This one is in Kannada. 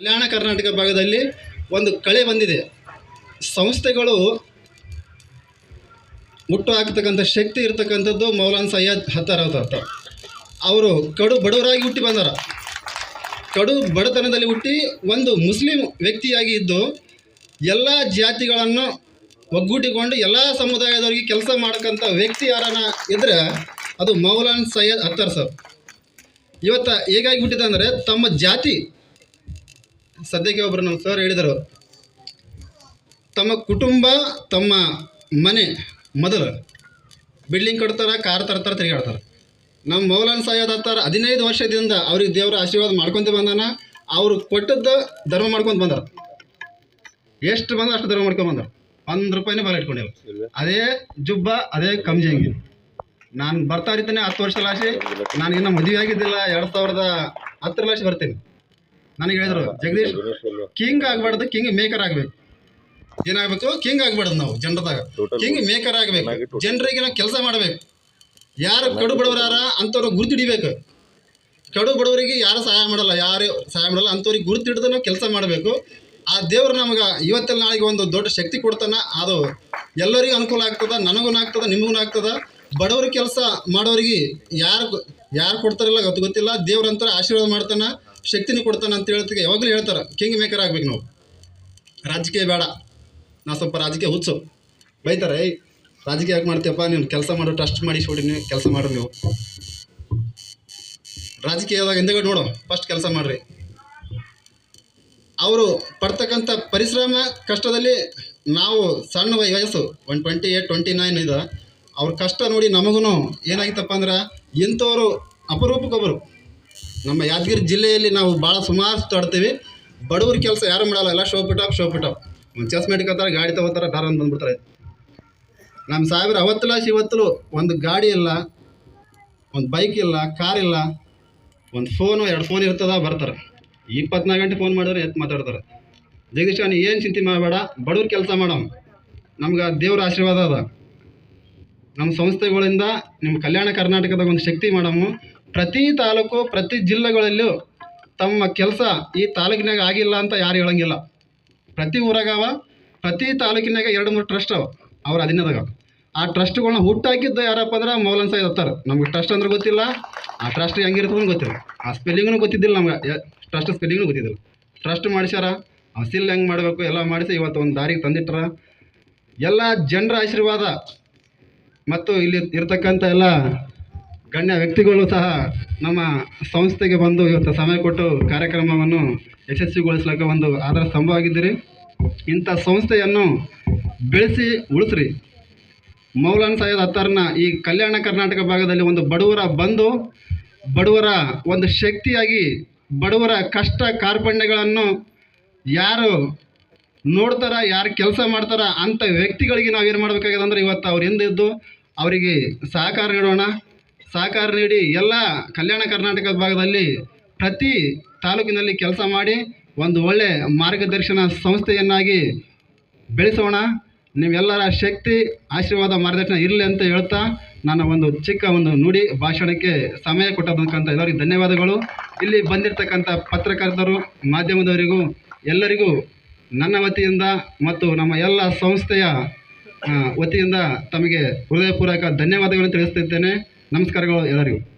ಕಲ್ಯಾಣ ಕರ್ನಾಟಕ ಭಾಗದಲ್ಲಿ ಒಂದು ಕಳೆ ಬಂದಿದೆ. ಸಂಸ್ಥೆಗಳು ಹುಟ್ಟು ಹಾಕ್ತಕ್ಕಂಥ ಶಕ್ತಿ ಇರ್ತಕ್ಕಂಥದ್ದು ಮೌಲಾನ್ ಸಯ್ಯದ್ ಹತ್ತಾರ ಅಂತ ಅವರು ಕಡು ಬಡವರಾಗಿ ಹುಟ್ಟಿ ಬಂದಾರ. ಕಡು ಬಡತನದಲ್ಲಿ ಹುಟ್ಟಿ ಒಂದು ಮುಸ್ಲಿಂ ವ್ಯಕ್ತಿಯಾಗಿ ಇದ್ದು ಎಲ್ಲ ಜಾತಿಗಳನ್ನು ಒಗ್ಗೂಡಿಕೊಂಡು ಎಲ್ಲ ಸಮುದಾಯದವರಿಗೆ ಕೆಲಸ ಮಾಡಕ್ಕಂಥ ವ್ಯಕ್ತಿ ಯಾರನ್ನ ಇದ್ರೆ ಅದು ಮೌಲಾನ್ ಸಯ್ಯದ್ ಹತ್ತಾರ್ ಸರ್. ಇವತ್ತು ಹೇಗಾಗಿ ಹುಟ್ಟಿದೆ ಅಂದರೆ ತಮ್ಮ ಜಾತಿ ಸದ್ಯಕ್ಕೆ ಒಬ್ಬರು ನಮ್ಮ ಸರ್ ಹೇಳಿದರು, ತಮ್ಮ ಕುಟುಂಬ, ತಮ್ಮ ಮನೆ ಮೊದಲು ಬಿಲ್ಡಿಂಗ್ ಕಟ್ತಾರೆ ಕಾರ್ ತರ್ತಾರೆ ತಿರುಗಾಡ್ತಾರೆ ನಮ್ಮ ಮೌಲಾನ್ ಸಾಯದ್ ಹತ್ತಾರ ಹದಿನೈದು ವರ್ಷದಿಂದ ಅವ್ರಿಗೆ ದೇವರ ಆಶೀರ್ವಾದ ಮಾಡ್ಕೊಂತ ಬಂದಾನ, ಅವರು ಕೊಟ್ಟದ್ದು ಧರ್ಮ ಮಾಡ್ಕೊಂತ ಬಂದಾರ. ಎಷ್ಟು ಬಂದ ಅಷ್ಟು ಧರ್ಮ ಮಾಡ್ಕೊಂಡು ಬಂದಾರ. ಒಂದು ರೂಪಾಯಿನೇ ಬಾಲ ಇಟ್ಕೊಂಡಿಲ್ಲ. ಅದೇ ಜುಬ್ಬ, ಅದೇ ಕಮ್ಜಿ ಹಂಗಿ ನಾನು ಬರ್ತಾ ಇರ್ತೀನಿ ಹತ್ತು ವರ್ಷ ಲಾಶಿ ಇನ್ನೂ ಮದುವೆ ಆಗಿದ್ದಿಲ್ಲ, ಎರಡು ಸಾವಿರದ ಹತ್ತರ ಲಾಶಿ ಬರ್ತೀನಿ. ನನಗೆ ಹೇಳಿದ್ರು ಜಗದೀಶ್ ಕಿಂಗ್ ಆಗ್ಬಾರ್ದು ಕಿಂಗ್ ಮೇಕರ್ ಆಗ್ಬೇಕು. ಏನಾಗಬೇಕು? ಕಿಂಗ್ ಆಗ್ಬಾರ್ದು ನಾವು ಜನರದಾಗ. ಕಿಂಗ್ ಮೇಕರ್ ಆಗ್ಬೇಕು. ಜನರಿಗೆ ನಾವು ಕೆಲಸ ಮಾಡಬೇಕು. ಯಾರು ಕಡು ಬಡವರಾರ ಅಂಥವ್ರು ಗುರುತಿಡಿಬೇಕು ಕಡು ಬಡವರಿಗೆ ಯಾರು ಸಹಾಯ ಮಾಡಲ್ಲ ಯಾರು ಸಹಾಯ ಮಾಡಲ್ಲ ಅಂಥವ್ರಿಗೆ ಗುರುತಿಡ್ದು ನಾವು ಕೆಲಸ ಮಾಡಬೇಕು. ಆ ದೇವರು ನಮಗೆ ಇವತ್ತೆಲ್ಲ ನಾಳೆಗೆ ಒಂದು ದೊಡ್ಡ ಶಕ್ತಿ ಕೊಡ್ತಾನ ಅದು ಎಲ್ಲರಿಗೂ ಅನುಕೂಲ ಆಗ್ತದ ನನಗೂ ಆಗ್ತದ ನಿಮಗೂ ಆಗ್ತದ. ಬಡವ್ರ ಕೆಲಸ ಮಾಡೋರಿಗೆ ಯಾರು ಯಾರು ಕೊಡ್ತಾರಲ್ಲ ಗೊತ್ತು ಗೊತ್ತಿಲ್ಲ. ದೇವ್ರಂತರ ಆಶೀರ್ವಾದ ಮಾಡ್ತಾನ. ಶಕ್ತಿನೂ ಕೊಡ್ತಾನೆ ಅಂತ ಹೇಳ್ತಿಗೆ ಯಾವಾಗಲೂ ಹೇಳ್ತಾರೆ ಕಿಂಗ್ ಮೇಕರ್ ಆಗ್ಬೇಕು ನಾವು. ರಾಜಕೀಯ ಬೇಡ. ನಾ ಸ್ವಲ್ಪ ರಾಜಕೀಯ ಹುಚ್ಚು. ಬೈತಾರೆ, ಏಯ್, ರಾಜಕೀಯ ಯಾಕೆ ಮಾಡ್ತೀಯಪ್ಪ? ನೀನು ಕೆಲಸ ಮಾಡೋ ಟ್ರಸ್ಟ್ ಮಾಡಿ ನೀವು ಕೆಲಸ ಮಾಡ್ರಿ ನೀವು. ರಾಜಕೀಯದಾಗ ಹಿಂದೆಗಡೆ ನೋಡು ಫಸ್ಟ್ ಕೆಲಸ ಮಾಡ್ರಿ. ಅವರು ಪಡ್ತಕ್ಕಂಥ ಪರಿಶ್ರಮ, ಕಷ್ಟದಲ್ಲಿ ನಾವು ಸಣ್ಣ ವಯ- ವಯಸ್ಸು one twenty eight twenty nine ಇದೆ ಅವ್ರ ಕಷ್ಟ ನೋಡಿ ನಮಗೂ ಏನಾಗಿತ್ತಪ್ಪ ಅಂದ್ರೆ ಇಂಥವ್ರು ಅಪರೂಪಕ್ಕೊಬ್ಬರು. ನಮ್ಮ ಯಾದಗಿರಿ ಜಿಲ್ಲೆಯಲ್ಲಿ ನಾವು ಭಾಳ ಸುಮಾರು ತೊಡ್ತೀವಿ. ಬಡವ್ರ ಕೆಲಸ ಯಾರು ಮಾಡಲ್ಲ, ಎಲ್ಲ ಶೋ ಪಿಟಾಪ್ ಶೋ ಪಿಟಾಪ್ ಒಂದು ಚೆಸ್ ಮೇಟಿಕತ್ತಾರೆ ಗಾಡಿ ತಗೋತಾರೆ ಡಾರ್ ಅಂತ ಬಂದ್ಬಿಡ್ತಾರೆ. ನಮ್ಮ ಸಾಹೇಬ್ರು ಅವತ್ತಲ ಇವತ್ತಲೂ ಒಂದು ಗಾಡಿ ಇಲ್ಲ, ಒಂದು ಬೈಕ್ ಇಲ್ಲ ಕಾರ್ ಇಲ್ಲ, ಒಂದು ಫೋನು ಎರಡು ಫೋನ್ ಇರ್ತದ, ಬರ್ತಾರೆ. ಇಪ್ಪತ್ನಾಲ್ಕು ಗಂಟೆ ಫೋನ್ ಮಾಡಿದ್ರೆ ಎತ್ತು ಮಾತಾಡ್ತಾರೆ. ಜಗದೀಶ್ ನೀ ಏನು ಚಿಂತೆ ಮಾಡಬೇಡ, ಬಡವ್ರ ಕೆಲಸ ಮಾಡೋ ನಮ್ಗೆ ದೇವ್ರ ಆಶೀರ್ವಾದ ಅದ. ನಮ್ಮ ಸಂಸ್ಥೆಗಳಿಂದ ನಿಮ್ಮ ಕಲ್ಯಾಣ ಕರ್ನಾಟಕದಾಗ ಒಂದು ಶಕ್ತಿ ಮಾಡಮು. ಪ್ರತಿ ತಾಲೂಕು, ಪ್ರತಿ ಜಿಲ್ಲೆಗಳಲ್ಲೂ ತಮ್ಮ ಕೆಲಸ ಈ ತಾಲೂಕಿನಾಗ ಆಗಿಲ್ಲ ಅಂತ ಯಾರು ಹೇಳಂಗಿಲ್ಲ. ಪ್ರತಿ ಊರಾಗವ ಪ್ರತಿ ತಾಲೂಕಿನಾಗ ಎರಡು ಮೂರು ಟ್ರಸ್ಟ್ ಅವ, ಅವ್ರ ಅಧೀನದಾಗ ಆ ಟ್ರಸ್ಟ್ಗಳನ್ನ ಹುಟ್ಟಾಕಿದ್ದು ಯಾರಪ್ಪ ಅಂದ್ರೆ ಮೌಲನ್ ಸಾಯಿ ಹತ್ತಾರ ನಮ್ಗೆ ಟ್ರಸ್ಟ್ ಅಂದ್ರೆ ಗೊತ್ತಿಲ್ಲ, ಆ ಟ್ರಸ್ಟ್ ಹೆಂಗಿರ್ತದೆ ಗೊತ್ತಿಲ್ಲ. ಆ ಸ್ಪೆಲ್ಲಿಂಗ್ನು ಗೊತ್ತಿದ್ದಿಲ್ಲ ನಮ್ಗೆ ಟ್ರಸ್ಟ್ ಸ್ಪೆಲ್ಲಿಂಗ್ನು ಗೊತ್ತಿದ್ದಿಲ್ಲ. ಟ್ರಸ್ಟ್ ಮಾಡಿಸ್ಯಾರ ಆ ಸಿಲ್ ಹೆಂಗೆ ಮಾಡಬೇಕು ಎಲ್ಲ ಮಾಡಿಸಿ ಇವತ್ತು ಒಂದು ದಾರಿಗೆ ತಂದಿಟ್ರ. ಎಲ್ಲ ಜನರ ಆಶೀರ್ವಾದ. ಮತ್ತು ಇಲ್ಲಿ ಇರ್ತಕ್ಕಂಥ ಎಲ್ಲ ಗಣ್ಯ ವ್ಯಕ್ತಿಗಳು ಸಹ ನಮ್ಮ ಸಂಸ್ಥೆಗೆ ಬಂದು ಇವತ್ತು ಸಮಯ ಕೊಟ್ಟು ಕಾರ್ಯಕ್ರಮವನ್ನು ಯಶಸ್ವಿಗೊಳಿಸಲಿಕ್ಕೆ ಒಂದು ಆಧಾರ ಸ್ತಂಭ ಆಗಿದ್ದೀರಿ. ಇಂಥ ಸಂಸ್ಥೆಯನ್ನು ಬೆಳೆಸಿ, ಉಳಿಸ್ರಿ. ಮೌಲಾನ್ ಸಾಹೇಬ್ ಹತ್ತಾರ್ನ ಈ ಕಲ್ಯಾಣ ಕರ್ನಾಟಕ ಭಾಗದಲ್ಲಿ ಒಂದು ಬಡವರ ಬಂದು ಬಡವರ ಒಂದು ಶಕ್ತಿಯಾಗಿ, ಬಡವರ ಕಷ್ಟ ಕಾರ್ಪಣ್ಯಗಳನ್ನು ಯಾರು ನೋಡ್ತಾರ, ಯಾರು ಕೆಲಸ ಮಾಡ್ತಾರ ಅಂಥ ವ್ಯಕ್ತಿಗಳಿಗೆ ನಾವು ಏನು ಮಾಡಬೇಕಾಗಿದೆ ಅಂದ್ರೆ ಇವತ್ತು ಅವ್ರ ಹಿಂದಿದ್ದು ಅವರಿಗೆ ಸಹಕಾರ ನೀಡೋಣ. ಸಹಕಾರ ನೀಡಿ ಎಲ್ಲ ಕಲ್ಯಾಣ ಕರ್ನಾಟಕ ಭಾಗದಲ್ಲಿ ಪ್ರತಿ ತಾಲೂಕಿನಲ್ಲಿ ಕೆಲಸ ಮಾಡಿ ಒಂದು ಒಳ್ಳೆ ಮಾರ್ಗದರ್ಶನ ಸಂಸ್ಥೆಯನ್ನಾಗಿ ಬೆಳೆಸೋಣ. ನೀವೆಲ್ಲರ ಶಕ್ತಿ, ಆಶೀರ್ವಾದ, ಮಾರ್ಗದರ್ಶನ ಇರಲಿ ಅಂತ ಹೇಳ್ತಾ ನನ್ನ ಒಂದು ಚಿಕ್ಕ ಒಂದು ನುಡಿ ಭಾಷಣಕ್ಕೆ ಸಮಯ ಕೊಟ್ಟದಕ್ಕಂಥ ಎಲ್ಲರಿಗೂ ಧನ್ಯವಾದಗಳು. ಇಲ್ಲಿ ಬಂದಿರತಕ್ಕಂಥ ಪತ್ರಕರ್ತರು, ಮಾಧ್ಯಮದವರಿಗೂ ಎಲ್ಲರಿಗೂ ನನ್ನ ವತಿಯಿಂದ ಮತ್ತು ನಮ್ಮ ಎಲ್ಲ ಸಂಸ್ಥೆಯ ವತಿಯಿಂದ ತಮಗೆ ಹೃದಯಪೂರ್ವಕ ಧನ್ಯವಾದಗಳನ್ನು ತಿಳಿಸ್ತಿದ್ದೇನೆ. ನಮಸ್ಕಾರಗಳು ಎಲ್ಲರಿಗೂ.